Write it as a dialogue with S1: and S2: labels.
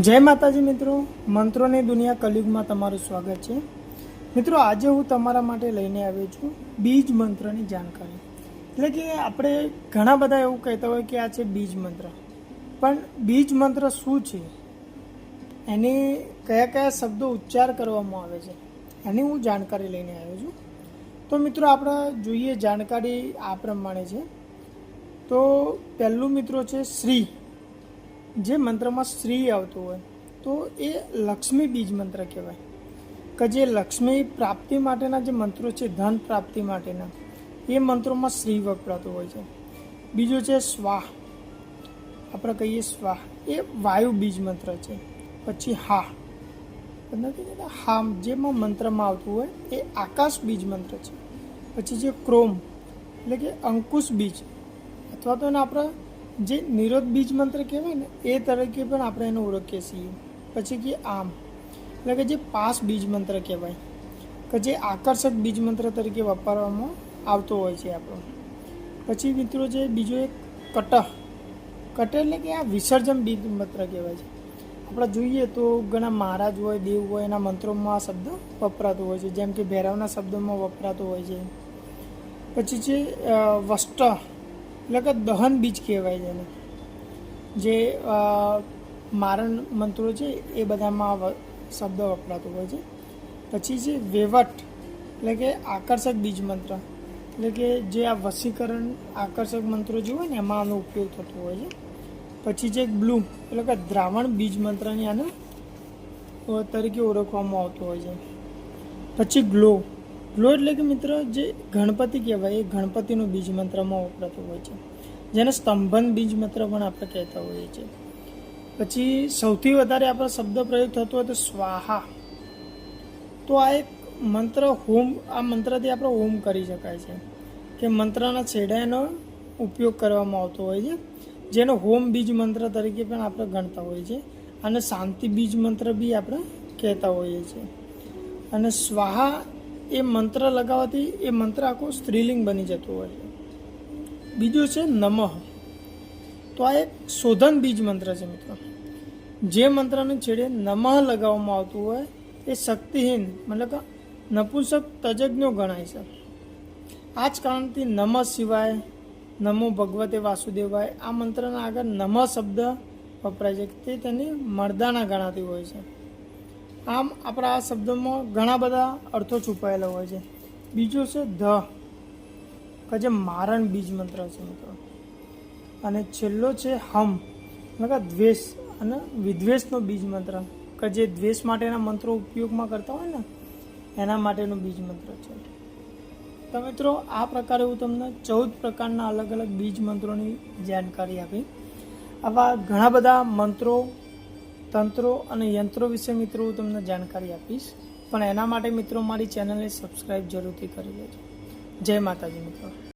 S1: જય માતાજી મિત્રો, મંત્રોની દુનિયા કલયુગમાં તમારું સ્વાગત છે. મિત્રો, આજે હું તમારા માટે લઈને આવ્યો છું બીજ મંત્રની જાણકારી. એટલે કે આપણે ઘણા બધા એવું કહેતા હોય કે આ છે બીજ મંત્ર. પણ બીજ મંત્ર શું છે? એની કયા કયા શબ્દો ઉચ્ચાર કરવામાં આવે છે? એની હું જાણકારી લઈને આવ્યો છું. તો મિત્રો, આપણે જોઈએ જાણકારી આ પ્રમાણે છે. તો પહેલું મિત્રો છે શ્રી. જે મંત્રમાં શ્રી આવતું હોય, તો એ લક્ષ્મી બીજ મંત્ર કહેવાય. કે જે લક્ષ્મી પ્રાપ્તિ માટેના જે મંત્રો છે, ધન પ્રાપ્તિ માટેના, એ મંત્રોમાં શ્રી વપરાતું હોય છે. બીજું છે સ્વાહ. આપણે કહીએ સ્વાહ. એ વાયુ બીજ મંત્ર છે. પછી હા. નથી કહેતા, હા, જેમાં મંત્રમાં આવતું હોય, એ આકાશ બીજ મંત્ર છે. પછી જે ક્રોમ, એટલે કે અંકુશ બીજ. અથવા તો એને આપણે જે નિરોધ બીજ મંત્ર કહેવાય ને, એ તરીકે પણ આપણે એને ઓળખીએ છીએ. પછી કે આમ. એટલે કે જે પાસ બીજ મંત્ર કહેવાય, કે જે આકર્ષક બીજ મંત્ર તરીકે વાપરવામાં આવતો હોય છે આપણો. પછી મિત્રો જે બીજો એક કટહ. કટ એટલે કે આ વિસર્જન બીજ મંત્ર કહેવાય છે. આપણે જોઈએ તો ઘણા મહારાજ હોય, દેવ હોય, એના મંત્રોમાં આ શબ્દ વપરાતો હોય છે. જેમ કે ભૈરવના શબ્દોમાં વપરાતો હોય છે. પછી છે વસ્ટ એટલે કે દહન બીજ કહેવાય છે જે મારણ મંત્રો છે, એ બધામાં શબ્દ વપરાતો હોય છે. પછી છે વેવટ, એટલે કે આકર્ષક બીજ મંત્ર. એટલે કે જે આ વસીકરણ આકર્ષક મંત્રો જે હોય ને, એમાં આનો ઉપયોગ થતો હોય છે. પછી છે બ્લૂ એટલે કે દ્રાવણ બીજ મંત્રની આને તરીકે ઓળખવામાં આવતો હોય છે. પછી ગ્લો ગ્લો એટલે કે મિત્ર, જે ગણપતિ કહેવાય, એ ગણપતિનું બીજ મંત્રમાં વપરાતું હોય છે. જેને સ્તંભન બીજ મંત્ર પણ આપણે કહેતા હોઈએ છીએ. પછી સૌથી વધારે આપણો શબ્દ પ્રયોગ થતો હોય તો સ્વાહા. તો આ એક મંત્ર હોમ, આ મંત્રથી આપણે હોમ કરી શકાય છે. કે મંત્રના છેડાનો ઉપયોગ કરવામાં આવતો હોય છે. જેનો હોમ બીજ મંત્ર તરીકે પણ આપણે ગણતા હોઈએ છીએ. અને શાંતિ બીજ મંત્ર બી આપણે કહેતા હોઈએ છીએ. અને સ્વાહા એ મંત્ર લગાવવાથી એ મંત્ર આખો સ્ત્રીલિંગ બની જતું હોય છે. બીજું છે નમઃ. તો આ એક શોધન બીજ મંત્ર છે મિત્રો. જે મંત્રને છેડે નમઃ લગાવવામાં આવતું હોય, એ શક્તિહીન મતલબ કે નપુંસક તજજ્ઞો ગણાય છે. આ જ કારણથી નમઃ સિવાય નમો ભગવતે વાસુદેવાય આ મંત્રના આગળ નમઃ શબ્દ વપરાય છે. તે તેની મર્દાના ગણાતી હોય છે. આમ આપણા આ શબ્દોમાં ઘણા બધા અર્થો છુપાયેલા હોય છે. બીજું છે ધ, કે જે મારણ બીજ મંત્ર છે મિત્રો. અને છેલ્લો છે હમ એટલે દ્વેષ અને વિદ્વેષનો બીજ મંત્ર. કે જે દ્વેષ માટેના મંત્રો ઉપયોગમાં કરતા હોય ને, એના માટેનો બીજ મંત્ર છે. તો મિત્રો, આ પ્રકારે હું તમને ચૌદ પ્રકારના અલગ અલગ બીજ મંત્રોની જાણકારી આપી. આવા ઘણા બધા મંત્રો તંત્રો અને યંત્રો વિશે મિત્રો હું તમને જાણકારી આપીશ. પણ એના માટે મિત્રો મારી ચેનલને સબસ્ક્રાઈબ જરૂરથી કરી લેજો. જય માતાજી મિત્રો.